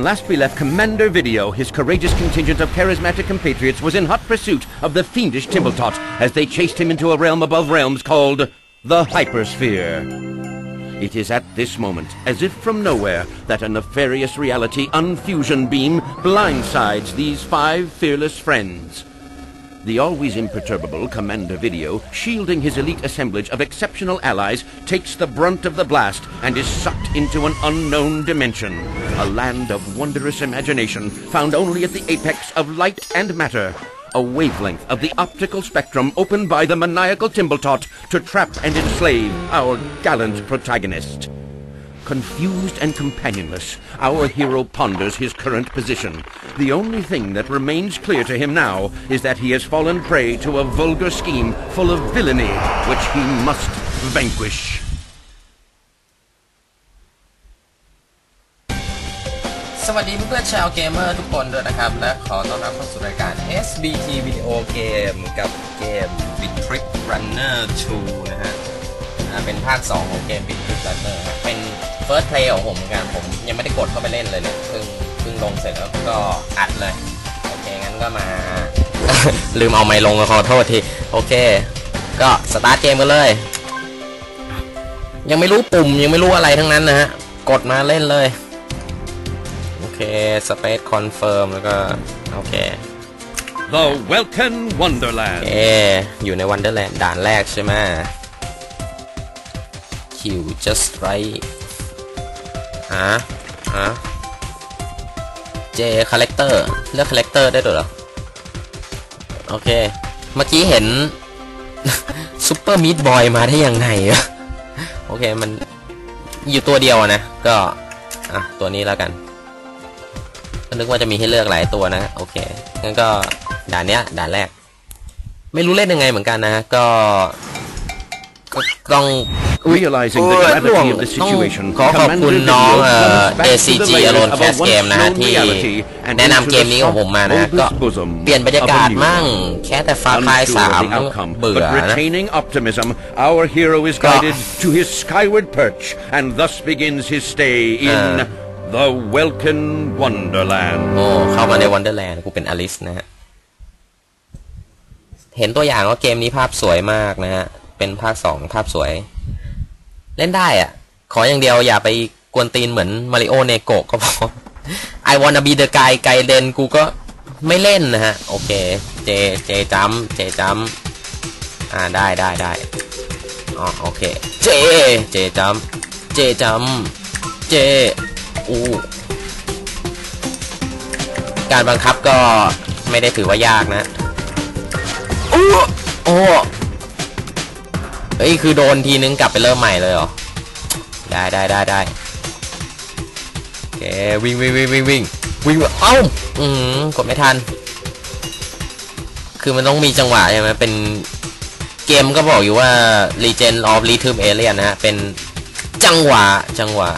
Last we left Commander Video, his courageous contingent of charismatic compatriots was in hot pursuit of the fiendish Timbletot as they chased him into a realm above realms called the Hypersphere. It is at this moment, as if from nowhere, that a nefarious reality unfusion beam blindsides these five fearless friends. The always imperturbable Commander Video, shielding his elite assemblage of exceptional allies, takes the brunt of the blast and is sucked into an unknown dimension. A land of wondrous imagination, found only at the apex of light and matter. A wavelength of the optical spectrum opened by the maniacal Timbletot to trap and enslave our gallant protagonist. Confused and companionless, our hero ponders his current position. The only thing that remains clear to him now is that he has fallen prey to a vulgar scheme full of villainy, which he must vanquish. สวัสดีเพื่อนๆชาวเกมเมอร์ทุกคนด้วยนะครับ และขอต้อนรับเข้าสู่รายการ SBT Video Game กับเกม Bit Trick Runner 2 นะฮะอ่าเป็นภาค 2 ของเกม Bit Trick Runner ครับเป็น First Play ของผมเหมือนกันผมยังไม่ได้กดเข้าไปเล่นเลยเนี่ยเพิ่งเพิ่งลงเสร็จแล้วก็อัดเลย โอเค งั้นก็มา ลืมเอาไมค์ลงขอโทษที โอเค ก็สตาร์ทเกมกันเลย ยังไม่รู้ปุ่มยังไม่รู้อะไรทั้งนั้นนะฮะ กดมาเล่นเลย โอเค Space Confirm แล้วก็ โอเค The Welkin โอ Wonderland. เคอยู่ใน Wonderland ด่านแรกใช่ไหม Q just right ฮะฮะ J Character เลือก Character ได้ด้วยเหรอ โอเค เมื่อกี้เห็น Super Meat Boy มาได้ยังไงอะโอเค มันอยู่ตัวเดียวอะนะ ก็ อะ ตัวนี้แล้วกันก็นึกว่าจะมีให้เลือกหลายตัวนะ โอเค งั้นก็ด่านเนี้ย ด่านแรก ไม่รู้เล่นยังไงเหมือนกันนะ ก็ ก็ต้อง Realizing the โอ้ย gravity of the ต้อง situation, ขอขอบคุณ Commander น้อง Video เอ่อ plunged back to the ACG layers Alone of a Cast once Game นะฮะ known ที่ reality and แนะนำ into เกม the นี้ของผมมานะ soft, ก็ bulbous bosom เปลี่ยนบรรยากาศ of a new มั่ง world. แค่แต่ฟาคาย Unsure สาม of the outcome, เบื่อ but นะ retaining optimism, our hero is Go. guided to his skyward perch and thus begins his stay in Uh. the Welkin Wonderland. โอ้เข้ามาในวันเดอร์แลนด์กูเป็นอลิสนะฮะ เห็นตัวอย่างว่าเกมนี้ภาพสวยมากนะฮะ เป็นภาคสองภาพสวย เล่นได้อะขออย่างเดียวอย่าไปกวนตีนเหมือนมาริโอเนโกะก็พอ I wanna be the guy ไกเดนกูก็ไม่เล่นนะฮะ โอเค เจ เจจัมเจจัมอ่าได้ได้ได้อ๋อโอเค เจ เจจัมเจจัมเจอู้การบังคับก็ไม่ได้ถือว่ายากนะโอ้โอ้ เอ้ย คือโดนทีนึงกลับไปเริ่มใหม่เลยเหรอ ได้ได้ได้ได้โอเควิ่งวิ่งวิ่งวิ่งวิ่งวิ่งเอ้า อืมกดไม่ทัน คือมันต้องมีจังหวะใช่ไหมเป็นเกมก็บอกอยู่ว่า Legend of Rhythm Alien นะฮะ เป็นจังหวะ จังหวะ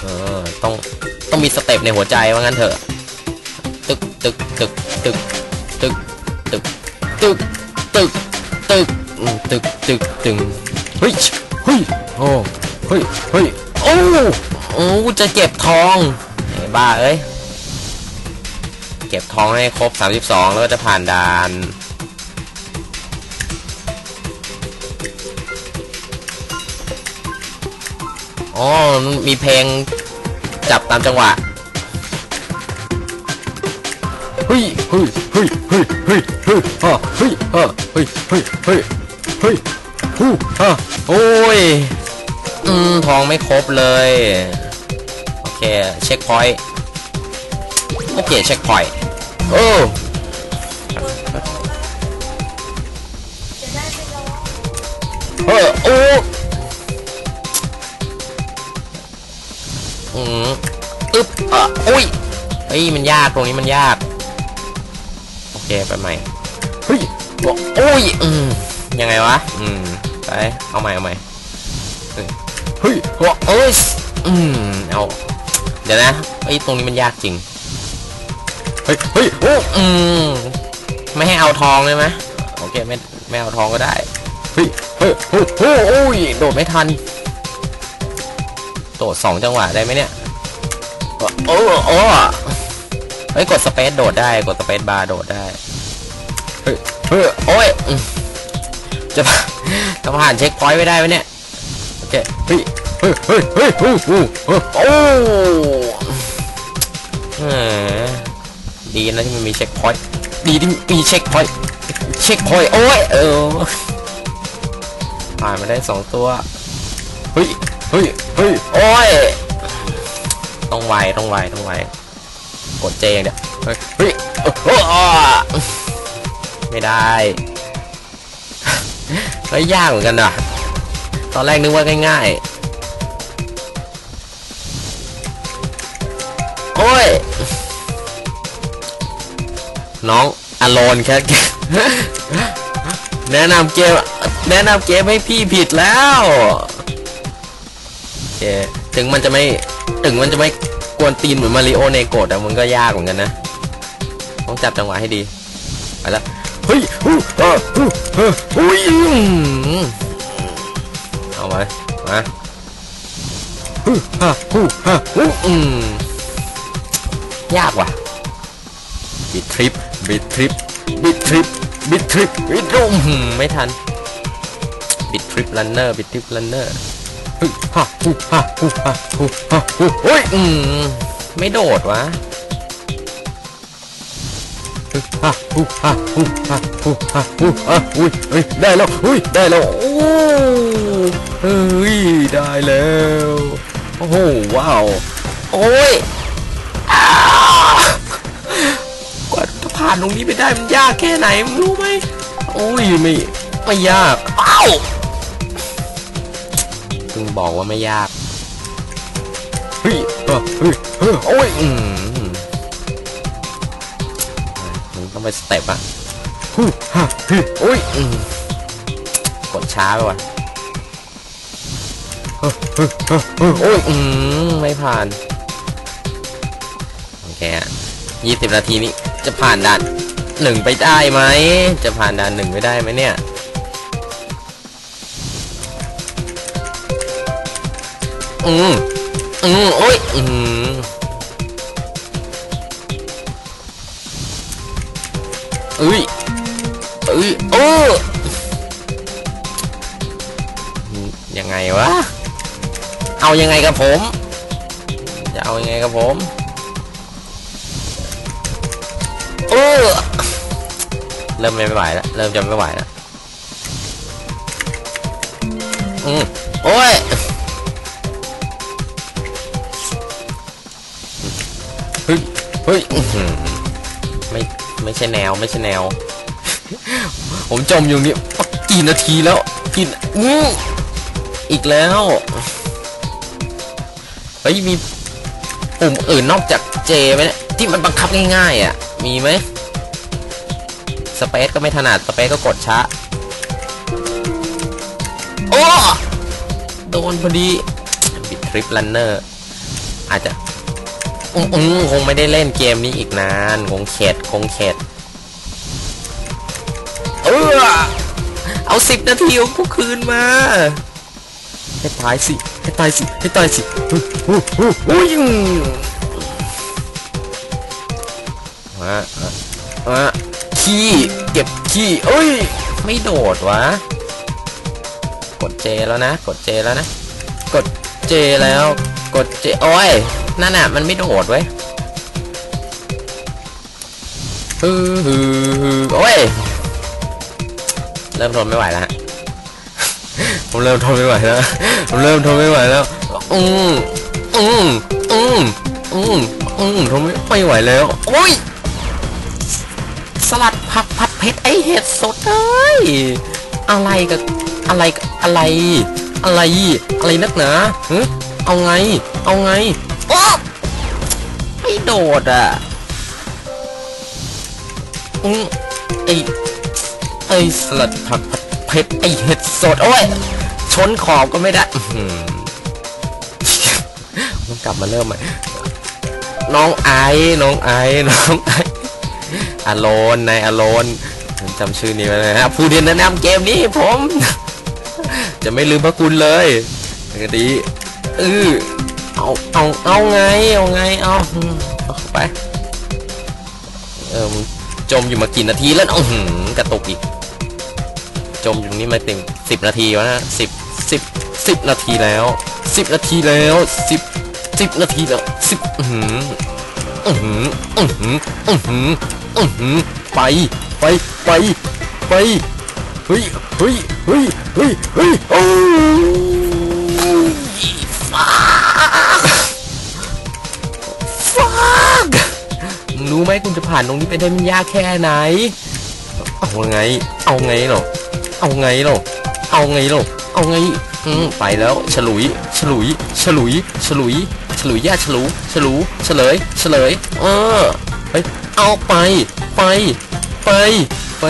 เออ ต้องต้องมีสเต็ปในหัวใจว่างั้นเถอะ ตึกตึกตึกตึกตึกตึกตึกตึกตึก ตึกตึกตึงเฮ้ยเฮ้ยโอ้เฮ้ยเฮ้ยโอ้โอ้จะเก็บทองไอ้บ้าเอ้ยเก็บทองให้ครบ 32 แล้วก็จะผ่านด่านอ๋อมีเพลงจับตามจังหวะเฮ้ยเฮ้ยเฮ้ยเฮ้ยเฮ้ยเฮ้ยฮ่าเฮ้ยเฮ้ยเฮ้ย เฮ้ยเฮ้ยฮู้ฮ่าโอ้ย อืมทองไม่ครบเลย โอเค เช็คพอยต์โอเค เช็คพอยต์โอ้เออโอ้อืมอึ๊บอะอุ้ยเฮ้ย มันยาก ตรงนี้มันยาก โอเค ไปใหม่ เฮ้ยบอกโอ้ย อืม ยังไงวะ อืม ไป เอาใหม่ เอาใหม่ เฮ้ยเฮ้ยบอกเอ้ย อืม เอา เดี๋ยวนะไอ้ตรงนี้มันยากจริง เฮ้ย เฮ้ย โอ้ อืม ไม่ให้เอาทองเลยไหมโอเค ไม่ ไม่เอาทองก็ได้ เฮ้ย เฮ้ย โอ้โหโอ้ย โดดไม่ทัน โดดสองจังหวะได้ไหมเนี่ย โอ้โอ้เฮ้ย กดสเปซโดดได้ กดสเปซบาร์โดดได้ เฮ้ย เฮ้ย โอ้ย จะจะผ่านเช็คพอยต์ไม่ได้ไหมเนี่ยโอเคเฮ้ยเฮ้ยเฮ้ยเฮ้ยเฮ้ยโอ้ดีนะที่มันมีเช็คพอยต์ดีที่มีเช็คพอยต์เช็คพอยต์โอ้ยเออผ่านมาได้สองตัวเฮ้ยเฮ้ยเฮ้ยโอ้ยต้องไวต้องไวต้องไวกดเจอย่างเดียวเฮ้ยเฮ้ยโอ้โหไม่ได้ ก็ยากเหมือนกันนะตอนแรกนึกว่าง่ายๆ โอ้ย น้องอโลนแค่แนะนำเกมแนะนำเกมให้พี่ผิดแล้วโอเคถึงมันจะไม่ถึงมันจะไม่กวนตีนเหมือนมาริโอเนโกะแต่มันก็ยากเหมือนกันนะ ต้องจับจังหวะให้ดี ไปแล้ว เฮ้ยฮู้เออฮู้เอออุ้ยอืมเอามามาฮู้ฮะฮู้ฮะฮู้อืมยากว่ะบิดทริปบิดทริปบิดทริปบิดทริปบิดริปอืมไม่ทันบิดทริปลันเนอร์บิดทริปลันเนอร์ฮึฮะฮูฮะฮูฮะฮูฮะฮูโอ้ยอืมไม่โดดวะ ได้แล้วอุ้ยได้แล้วโอ้เฮ้ยได้แล้วโอ้โหว้าวโอ้ยอ้ากว่าจะผ่านตรงนี้ไปได้มันยากแค่ไหนมึงรู้ไหมโอ้ยไม่ไม่ยากอ้าวเพิ่งบอกว่าไม่ยากเฮ้ยเฮ้ยเฮ้ยเฮ้ยโอ้ยอืม ต้องไปสเต็ปอะฮู้ฮ่าเฮ้ยโอ้ยอืมกดช้าไปว่ะเฮ้ยเฮ้ยเฮ้ยเฮ้ยโอ้ยอืมไม่ผ่านโอเคยี่สิบนาทีนี้จะผ่านด่านหนึ่งไปได้ไหม จะผ่านด่านหนึ่งไปได้ไหมเนี่ยอืมอืมโอ้ยอืม เอ้ยเอ้ยโอ้อืมยังไงวะ เอายังไงกับผม จะเอายังไงกับผมโอ้เริ่มไม่ไหวแล้ว เริ่มจะไม่ไหวแล้ว อืมโอ้ยเฮ้ย เฮ้ยอื้อหือ ไม่ใช่แนวไม่ใช่แนว ผมจมอยู่นี่กี่นาทีแล้วกินอืออีกแล้วเฮ้ยมีปุ่มอื่นนอกจากเจไหมเนี่ยที่มันบังคับง่ายๆอะ มีไหมสเปซก็ไม่ถนัดสเปซก็กดช้าโอ้โดนพอดีบิดทริปลันเนอร์อาจจะ อืมคงไม่ได้เล่นเกมนี้อีกนาน คงเข็ดคงเข็ดเออเอาสิบนาทีของกูคืนมาให้ตายสิให้ตายสิให้ตายสิอู้หูอู้หูยมามาขี้เก็บขี้เอ้ย ไม่โดดวะ กดเจแล้วนะ กดเจแล้วนะ กดเจแล้ว กดเจโอ้ย นั่นน่ะ มันไม่โดดเว้ยฮือฮือฮือโอ้ย เริ่มทนไม่ไหวแล้วผมเริ่มทนไม่ไหวแล้ว ผมเริ่มทนไม่ไหวแล้ว อืมอืมอืมอืมอืมทนไม่ไม่ไหวแล้ว โอ้ย สลัดผักผัดเผ็ดไอเห็ดสดเอ้ย อะไรกับอะไรกับอะไร อะไร อะไรนักหนาเอาไง เอาไง ไม่โดดอะอืมไอไอสลัดผักเผ็ดไอเห็ดสดโอ้ยชนขอบก็ไม่ได้อื้อหือต้องกลับมาเริ่มใหม่น้องไอ้น้องไอ้น้องไอ้อโลนนายอโลนผมจำชื่อนี้ไว้นะฮะผู้ที่แนะนำเกมนี้ผม จะไม่ลืมพระคุณเลยก็ดีเออ เอาเอาเอาไงเอาไงเอาเอาเข้าไปเออจมอยู่มากี่นาทีแล้วอื้อหืกระตุกอีกจมอยู่นี้มาเต็มสิบนาทีวะนะสิบสิบสิบนาทีแล้วสิบนาทีแล้วสิบสิบนาทีแล้วสิบอือหืออือหืออือหืออือหืออือหือไปไปไปไปเฮ้ยเฮ้ยเฮ้ยเฮ้ยเฮ้ยโอ้ยฟ้า รู้ไหมคุณจะผ่านตรงนี้ไปได้มันยากแค่ไหน เอาไง เอาไงหรอ เอาไงหรอ เอาไงหรอ เอาไงอืมไปแล้ว ฉลุย ฉลุย ฉลุย ฉลุย ฉลุยย่าฉลุ ฉลุ เฉลย เฉลย เออไปเอาไป ไป ไป ไป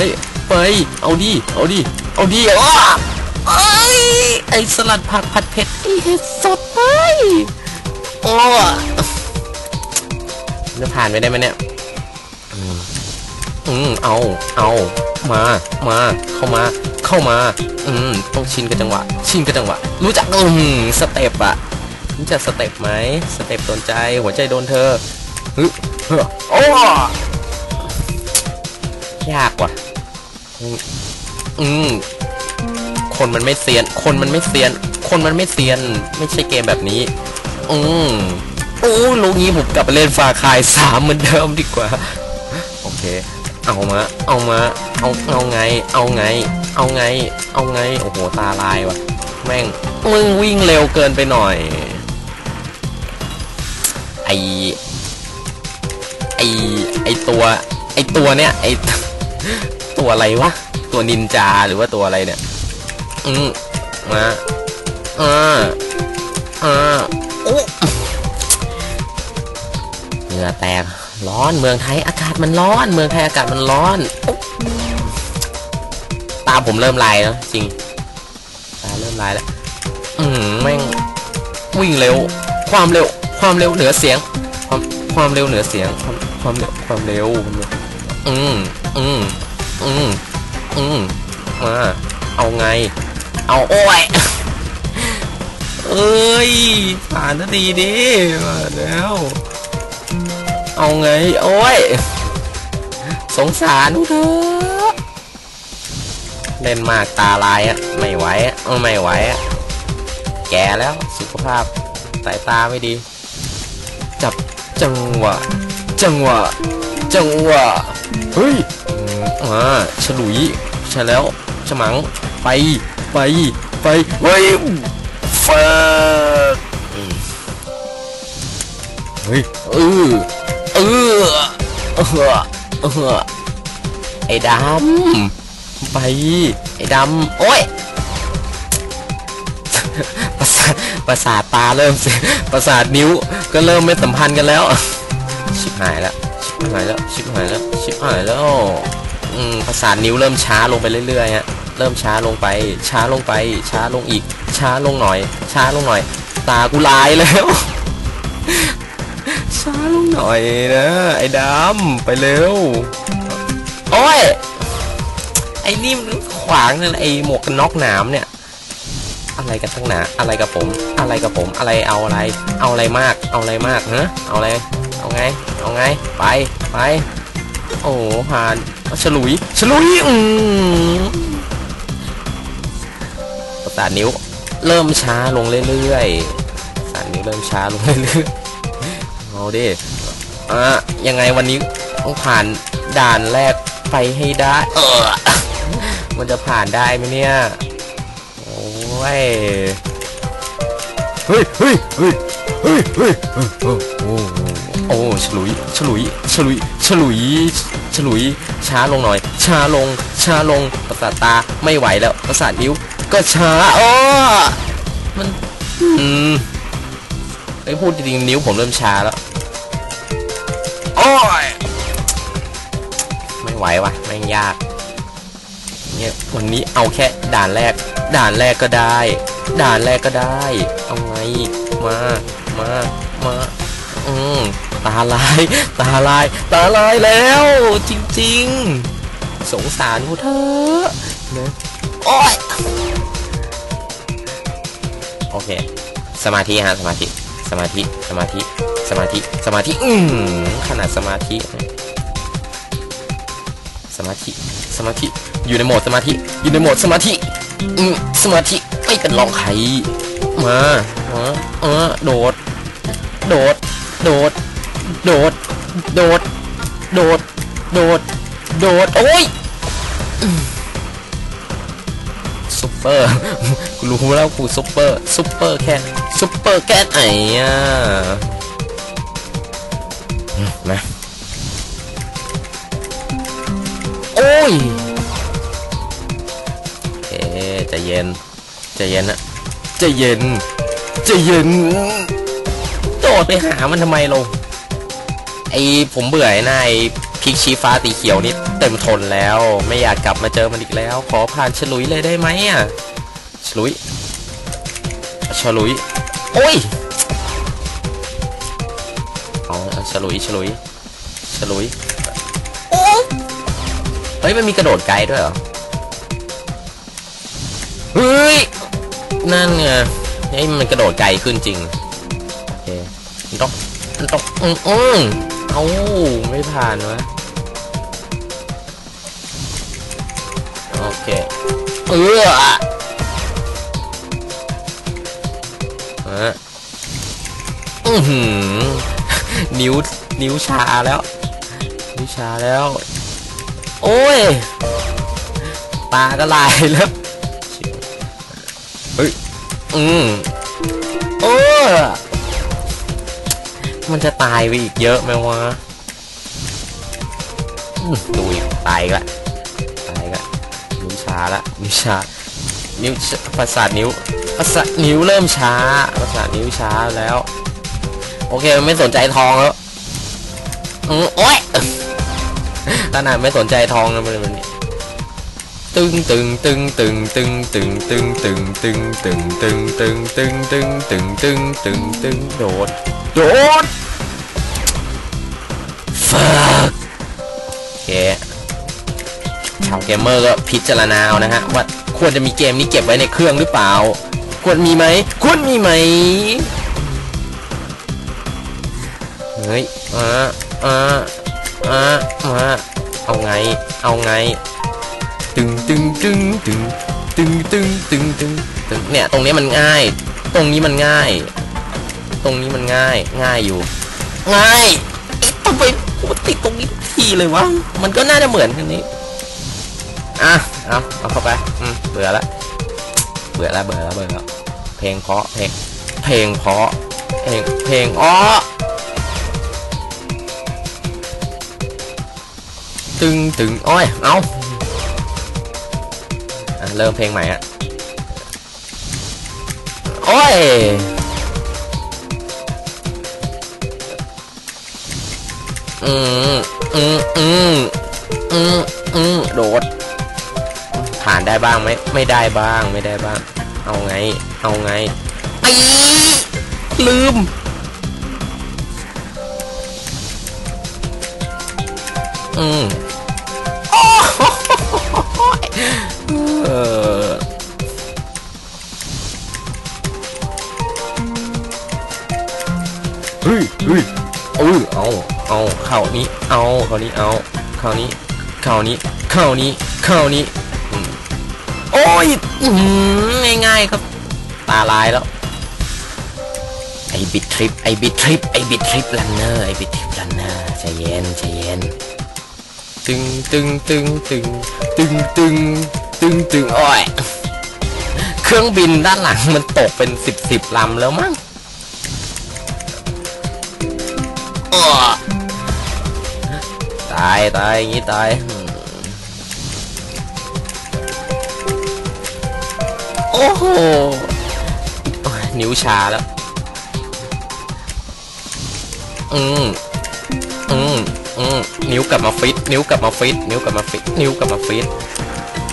ไป เอาดิ เอาดิ เอาดิอ้าไอ้ไอสลัดผักผัดเผ็ดไอเห็ดสดไปโอ้จะผ่านไปได้ไหมเนี่ย อืมเอา เอา มา มา เข้ามา เข้ามา อืม ต้องชินกับจังหวะ ชินกับจังหวะ รู้จักอืมสเต็ปอะรู้จักสเต็ปไหมสเต็ปโดนใจ หัวใจโดนเธอฮึเฮ้อโอ้ยากว่ะอืมอืม คนมันไม่เซียน คนมันไม่เซียน คนมันไม่เซียน ไม่ใช่เกมแบบนี้ อืมโอ้ลูกนี้ผมกลับไปเล่นฟาคายสามเหมือนเดิมดีกว่า โอเค เอามา เอามา เอา เอาไง เอาไง เอาไง เอาไง โอ้โห ตาลายว่ะแม่ง มึงวิ่งเร็วเกินไปหน่อย ไอ ไอ ไอตัว ไอตัวเนี้ย ไอ ตัวอะไรวะ ตัวนินจาหรือว่าตัวอะไรเนี่ย อืมมาอ่าอ่าโอ้เหงื่อแตก ร้อนเมืองไทยอากาศมันร้อน เมืองไทยอากาศมันร้อน ตาผมเริ่มลายแล้วจริง ตาเริ่มลายแล้ว อืมแม่งวิ่งเร็ว ความเร็ว ความเร็วเหนือเสียง ความความเร็วเหนือเสียง ความความเร็วความเร็วมเร็วอืมอืมอืมอืมมาเอาไง เอาโอ้ยเอ้ยผ่านนาทีดิมาแล้ว เอาไง โอ้ย สงสารเธอเล่นมากตาลายอะไม่ไหวอะไม่ไหวอะแก่แล้วสุขภาพสายตาไม่ดี จับจังหวะ จังหวะ จังหวะ เฮ้ยอ่าฉลุยใช่แล้วฉมัง ไป ไป ไปเฮ้ยเฟิร์เฮ้ยเออ เออเออไอ้ดำไป ไอ้ดำโอ้ยประสาทประสาทตาเริ่มเสียประสาทนิ้วก็เริ่มไม่สัมพันธ์กันแล้ว ชิบหายแล้วชิบหายแล้วชิบหายแล้วชิบหายแล้วอืมประสาทนิ้วเริ่มช้าลงไปเรื่อยๆฮะเริ่มช้าลงไป ช้าลงไป ช้าลงอีก ช้าลงหน่อย ช้าลงหน่อย ตากูลายแล้ว ช้าลงหน่อยนะ ไอ้ดำไปเร็ว โอ้ย ไอ้นี่มันขวางนั่นไอ้หมวกกันน็อกหนามเนี่ย อะไรกันตั้งหนา อะไรกับผม อะไรกับผม อะไรเอาอะไร เอาอะไรมาก เอาอะไรมากฮะเอาอะไร เอาไง เอาไง ไป ไป โอ้โหผ่านฉลุย ฉลุย อืมประสาทนิ้ว เริ่มช้าลงเรื่อยๆประสาทนิ้วเริ่มช้าลงเรื่อยๆ เอาดิอะยังไงวันนี้ต้องผ่านด่านแรกไปให้ได้ เออ มันจะผ่านได้ไหมเนี่ย โอ้ย เฮ้ยเฮ้ยเฮ้ยเฮ้ยเฮ้ยเฮ้ยโอ้โอ้โอ้ฉลุย ฉลุย ฉลุย ฉลุย ฉลุย ช้าลงหน่อย ช้าลง ช้าลง ประสาทตาไม่ไหวแล้ว ประสาทนิ้ว ก็ช้าอ้อมัน อืมไอ้พูดจริงๆนิ้วผมเริ่มช้าแล้วโอ้ยไม่ไหววะแม่งยากเนี่ยวันนี้เอาแค่ด่านแรก ด่านแรกก็ได้ ด่านแรกก็ได้ เอาไงมามามาอืมตาลาย ตาลาย ตาลายแล้ว จริง ๆ สงสารกูเถอนะโอ้ยโอเค สมาธิฮะสมาธิ สมาธิ สมาธิ สมาธิ สมาธิ อืมขนาดสมาธิ สมาธิ สมาธิ อยู่ในโหมดสมาธิ อยู่ในโหมดสมาธิ อืมสมาธิไม่เป็นรองใครมามาเออโดด โดด โดด โดด โดด โดด โดด โดด โอ้ย เปอร์กูรู้แล้วกูซุปเปอร์ซุปเปอร์แค่ซุปเปอร์แค่ไหนอะอืมมาโอ้ยเอ๊ะเย็นใจเย็นนะใจเย็นใจเย็นโดดไปหามันทำไมลงไอผมเบื่อไอ้หนาย พริกชี้ฟ้าตีเขียวนี่เต็มทนแล้ว ไม่อยากกลับมาเจอมันอีกแล้ว ขอผ่านฉลุยเลยได้ไหมอะฉลุยฉลุยโอ้ยเอาเอาฉลุยฉลุยฉลุยโอ้เฮ้ยมันมีกระโดดไกลด้วยเหรอเฮ้ยนั่นไงเฮ้ยมันกระโดดไกลขึ้นจริงโอเคมันต้องมันต้องอืมอืม เอาไม่ผ่านวะโอเค เอออะอือหือนิ้ว นิ้วชาแล้ว นิ้วชาแล้ว โอ้ย ตาก็ลายแล้ว เฮ้ย อืมโอ้ มันจะตายไปอีกเยอะไหมวะดูอีกตายกละตายกละนิ้วช้าละนิ้วช้านิ้วประสาทนิ้วประสาทนิ้วเริ่มช้าประสาทนิ้วช้าแล้ว โอเคไม่สนใจทองแล้วอืมโอ้ยขนาดไม่สนใจทองแล้วมันมัน ตึงตึงตึงตึงตึงตึงตึงตึงตึงตึงตึงตึงตึงตึงตึงตึงตึงตึงโดดโดดฟักโอเคชาวเกมเมอร์ก็พิจารณาเอานะฮะว่าควรจะมีเกมนี้เก็บไว้ในเครื่องหรือเปล่า ควรมีไหมควรมีไหมเฮ้ยอ่าอ่าอ่ามาเอาไง เอาไง ตึงตึงตึงตึงตึงตึงเนี่ยตรงนี้มันง่าย ตรงนี้มันง่าย ตรงนี้มันง่าย ง่ายอยู่ ง่ายทำไมกูติดตรงนี้ทีเลยวะมันก็น่าจะเหมือนที่นี้อะเอาเอาเข้าไปอืมเบื่อละเบื่อละเบื่อละเบื่อละเพลงเพาะเพลงเพลงเพาะเพลงเพลงอ้อตึงตึงอ้อยเอา เริ่มเพลงใหม่อะโอ้ยอืมอืมอืมอืมอืมโดด ผ่านได้บ้างไหมไม่ได้บ้างไม่ได้บ้าง เอาไง เอาไงไอ้ลืมอืมโอ้ เฮ้ยเฮ้ยเออเอาเอาข่านี้ เอาข่านี้ เอาข่านี้ข่านี้ข่านี้ข่านี้โอ้ยง่ายง่ายๆครับ ตาลายแล้ว ไอบิดทริป ไอบิดทริป ไอบิดทริปลันเนอร์ ไอบิดทริปลันเนอร์ใจเย็นใจเย็นตึงตึงตึงตึงตึงตึง ตึงตึงอ้ยเครื่องบินด้านหลังมันตกเป็นสิบสิบลำแล้วมั้งตายตายอย่างงี้ตาย โอ้โห นิ้วชาแล้ว อืมอืมอืมนิ้วกลับมาฟิต นิ้วกลับมาฟิต นิ้วกลับมาฟิต นิ้วกลับมาฟิต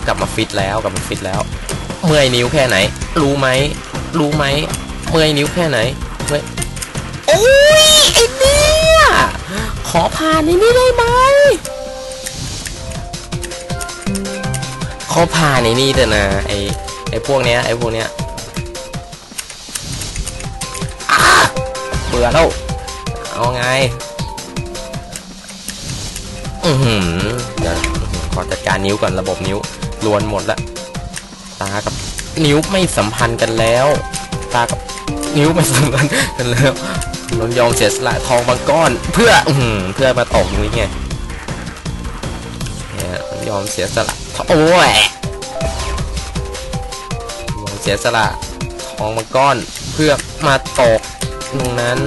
กลับมาฟิตแล้วกลับมาฟิตแล้ว เมื่อยนิ้วแค่ไหน รู้ไหมรู้ไหมเมื่อยนิ้วแค่ไหนเมื่อยโอ้ยไอ้เนี่ยขอผ่านในนี้ได้ไหมขอผ่านในนี่เถอะนะไอไอพวกเนี้ยไอพวกเนี้ยอะบื่อแล้วเอาไงอือหือเดี๋ยวขอจัดการนิ้วก่อนระบบนิ้ว ลวนหมดละตากับนิ้วไม่สัมพันธ์กันแล้ว ตากับนิ้วไม่สัมพันธ์กันแล้วนนยอมเสียสละทองบางก้อน เพื่ออืเพื่อมาตกตรงนี้ไงเนี่ยยอมเสียสละโอ้ยยอมเสียสละทองบางก้อน เพื่อมาตกตรงนั้น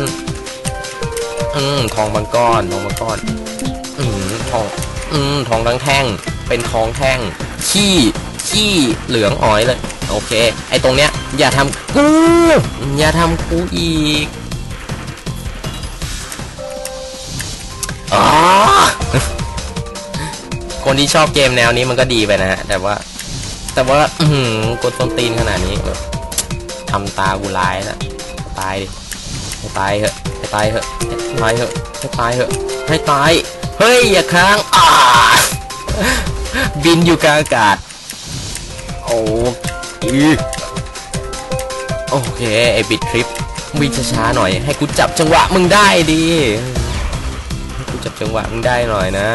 อืมทองบางก้อนทองบางก้อน อืมทอง อืมทองทั้งแท่ง เป็นทองแท่ง ขี้ขี้เหลืองอ๋อยเลย โอเค ไอตรงเนี้ย อย่าทำกูอย่าทำกูอีกอ๋อคนที่ชอบเกมแนวนี้มันก็ดีไปนะฮะ แต่ว่า แต่ว่า อืกดต้นตีนขนาดนี้ทำตากูร้ายแล้วตายดิให้ตายเหอะให้ตายเหอะให้ตายเหอะให้ตายเหอะให้ตาย เฮ้ย อย่าค้างอ่า บินอยู่กลางอากาศ โอ้อีโอเค ไอบิดทริปวิ่งช้าๆหน่อย ให้กูจับจังหวะมึงได้ดิให้กูจับจังหวะมึงได้หน่อยนะ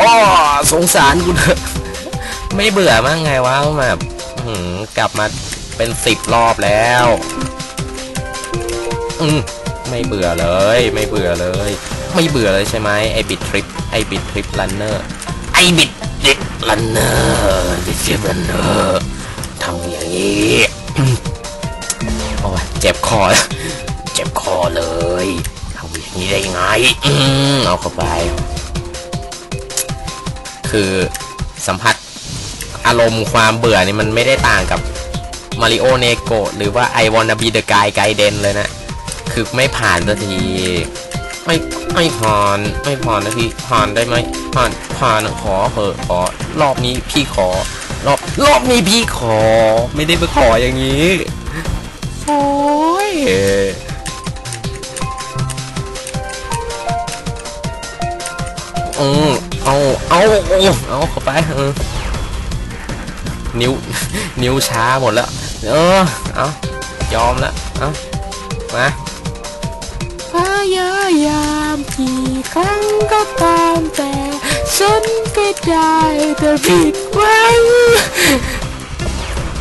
อ้อสงสารกูเถอะไม่เบื่อมั้งไงวะแบบอื้อหือกลับมาเป็นสิบรอบแล้ว อืมไม่เบื่อเลย ไม่เบื่อเลย ไม่เบื่อเลยใช่ไหมไอบิดทริปไอบิดทริปลันเนอร์ไอบิดทริปลันเนอร์บิดทริปลันเนอร์ทำอย่างนี้โอ้ยเจ็บคอ เจ็บคอเลยทำอย่างนี้ได้ไงเอาเข้าไป คือสัมผัสอารมณ์ความเบื่อนี่มันไม่ได้ต่างกับมาริโอเนโกหรือว่าไอวอนนาบีเดอะกายไกเดนเลยนะ คือไม่ผ่านสักที ไม่ไม่ผ่านไม่ผ่านนะพี่ผ่านได้ไหมผ่านผ่านขอเหอะขอ รอบนี้พี่ขอ รอบรอบนี้พี่ขอ ไม่ได้ไปขออย่างนี้โอ้ยอืมเอาเอาเอาเอาเข้าไปเออนิ้วนิ้วช้าหมดแล้ว เออเอายอมแล้วเอามา พยายามกี่ครั้งก็ตามแต่ฉันก็ได้แต่ผิดหวัง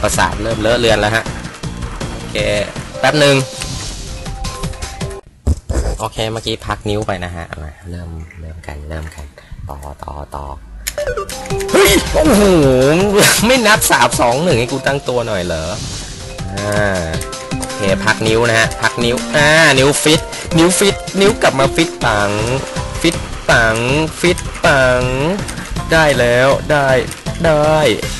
ประสาทเริ่มเลอะเลือนแล้วฮะ โอเค แป๊บหนึ่งโอเค เมื่อกี้พักนิ้วไปนะฮะเอามาเริ่มเริ่มกันเริ่มกัน ต่อต่อต่อเฮ้ยโอ้โหไม่นับสามสองหนึ่งให้กูตั้งตัวหน่อยเหรออ่า พักนิ้วนะฮะ พักนิ้ว อ่า นิ้วฟิต นิ้วฟิต นิ้วกลับมาฟิตปัง ฟิตปัง ฟิตปัง ได้แล้ว ได้ ได้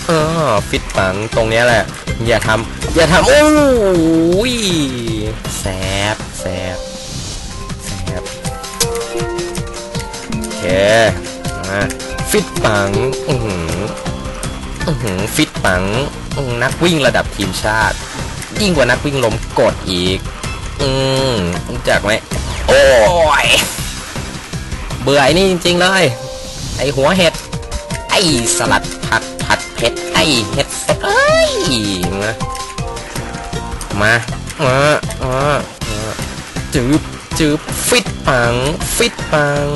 อ่าฟิตปัง ตรงเนี้ยแหละ อย่าทำอย่าทำโอ้ยแสบแสบแสบโอเคมาฟิตปัง อือหือ อือหือ ฟิตปัง นักวิ่งระดับทีมชาติ ยิ่งกว่านักวิ่งล้มกดอีก อืมรู้จักไหมโอ้ยเบื่อไอ้นี่จริง ๆ เลย ไอหัวเห็ด ไอสลัดผัดผัดเผ็ด ไอเห็ดสดเอ้ยมา มา มา มาจืบจืบฟิตปัง ฟิตปัง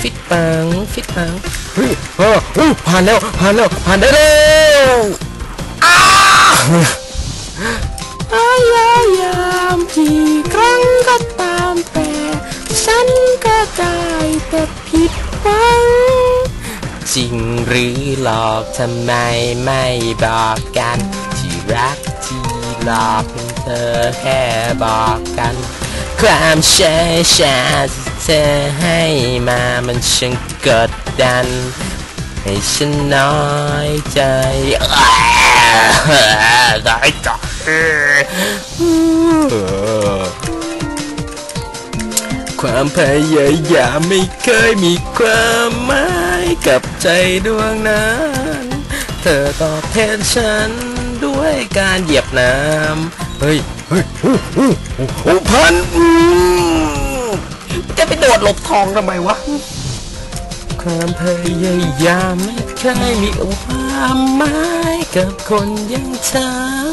ฟิตปัง ฟิตปังเฮ้ยเฮ้ยฮ้ยผ่านแล้ว ผ่านแล้ว ผ่านได้แล้วอ้า ยายามกี่ครั้งก็ตามแต่ ฉันก็ได้แต่ผิดหวังจริงหรือหลอกทำไมไม่บอกกัน ที่รักที่หลอกเธอแค่บอกกัน ความเชื่อชาที่เธอให้มามันช่างกดดันให้ฉันน้อยใจ ความพยายามไม่เคยมีความหมายกับใจดวงนั้น เธอตอบแทนฉันด้วยการเหยียบน้ำเฮ้ยเฮ้ยโอ้หโอ้โหพันอืมจะไปโดดหลบทองทำไมวะ ความพยายามไม่เคยมีความหมายกับคนอย่างเธอ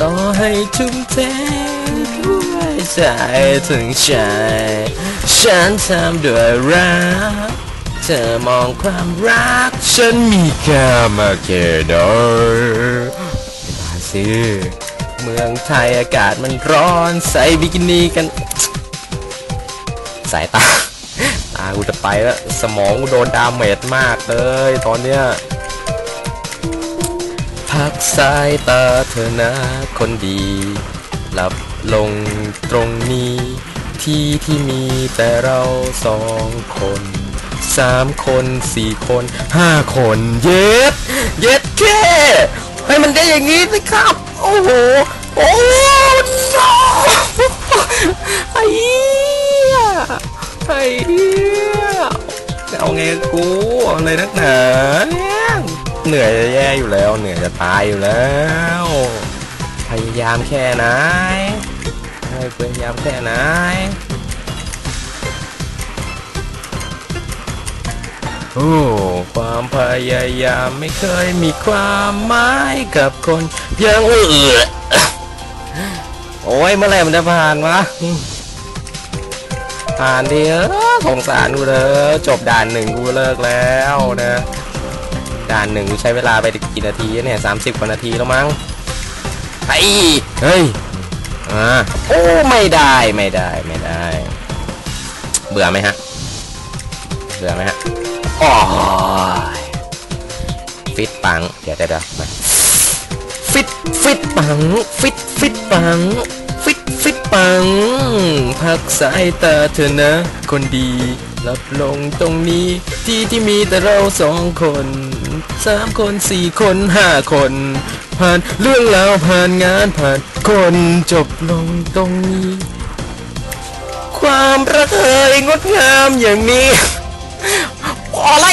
ต่อให้ทุ่มเทด้วยใจถึงใจฉันทำด้วยรัก เธอมองความรัก ฉันมีค่ามาแค่ไหนบาซิเมืองไทยอากาศมันร้อนใส่บิกินี่กัน สายตา ตากูจะไปแล้ว สมองกูโดนดาเมจมากเลย ตอนเนี้ย พักสายตาเธอนะคนดี หลับลงตรงนี้ ที่ที่มีแต่เราสองคนสามคนสี่คนห้าคน เย็ด เย็ดแค่ให้มันได้อย่างนี้สิครับ โอ้โห โอ้โหไอ้เหี้ยไอ้เหี้ยเอาไงกูอาเลยนักหนาเนี่ย เหนื่อยจะแย่อยู่แล้ว เหนื่อยจะตายอยู่แล้ว พยายามแค่ไหนให้พยายามแค่ไหนโอ้ความพยายามไม่เคยมีความหมายกับคนยังเออโอ้ยเมื่อไหร่มันจะผ่านวะผ่านดีเออสงสารกูเลยจบด่านหนึ่งกูเลิกแล้วนะ ด่านหนึ่งกูใช้เวลาไปกี่นาทีเนี่ยสามสิบกว่านาทีแล้วมั้งไอ้เฮ้ยอ่าโอ้ไม่ได้ไม่ได้ไม่ได้ เบื่อไหมฮะเบื่อไหมฮะโอ้ยฟิตปังเดี๋ยวเดี๋ยวเดี๋ยวมาฟิตฟิตปังฟิตฟิตปังฟิตฟิตปังพักสายตาเธอนะ คนดี ลับลงตรงนี้ ที่ที่มีแต่เราสองคนสามคนสี่คนห้าคน ผ่านเรื่องราวผ่านงานผ่านคนจบลงตรงนี้ ความระเทยงดงามอย่างนี้อะไร